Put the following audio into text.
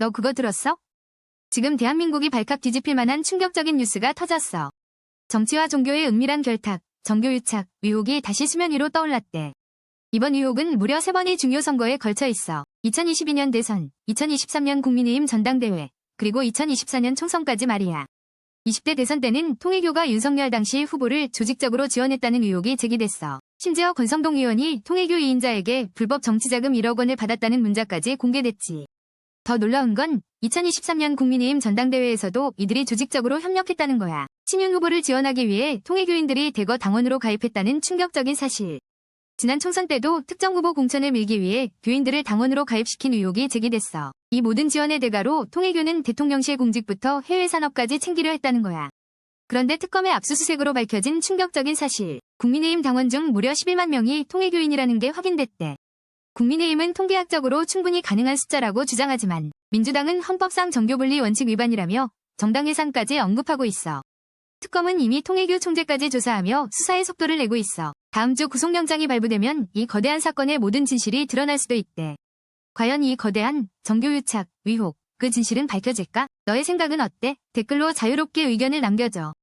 너 그거 들었어? 지금 대한민국이 발칵 뒤집힐 만한 충격적인 뉴스가 터졌어. 정치와 종교의 은밀한 결탁, 정교유착, 의혹이 다시 수면 위로 떠올랐대. 이번 의혹은 무려 세번의 중요 선거에 걸쳐 있어. 2022년 대선, 2023년 국민의힘 전당대회, 그리고 2024년 총선까지 말이야. 20대 대선 때는 통일교가 윤석열 당시 후보를 조직적으로 지원했다는 의혹이 제기됐어. 심지어 권성동 의원이 통일교 이인자에게 불법 정치자금 1억 원을 받았다는 문자까지 공개됐지. 더 놀라운 건 2023년 국민의힘 전당대회에서도 이들이 조직적으로 협력했다는 거야. 친윤 후보를 지원하기 위해 통일교인들이 대거 당원으로 가입했다는 충격적인 사실. 지난 총선 때도 특정 후보 공천을 밀기 위해 교인들을 당원으로 가입시킨 의혹이 제기됐어. 이 모든 지원의 대가로 통일교는 대통령실 공직부터 해외 산업까지 챙기려 했다는 거야. 그런데 특검의 압수수색으로 밝혀진 충격적인 사실. 국민의힘 당원 중 무려 11만 명이 통일교인이라는 게 확인됐대. 국민의힘은 통계학적으로 충분히 가능한 숫자라고 주장하지만 민주당은 헌법상 정교분리 원칙 위반이라며 정당 예산까지 언급하고 있어. 특검은 이미 통일교 총재까지 조사하며 수사의 속도를 내고 있어. 다음 주 구속영장이 발부되면 이 거대한 사건의 모든 진실이 드러날 수도 있대. 과연 이 거대한 정교유착, 의혹, 그 진실은 밝혀질까? 너의 생각은 어때? 댓글로 자유롭게 의견을 남겨줘.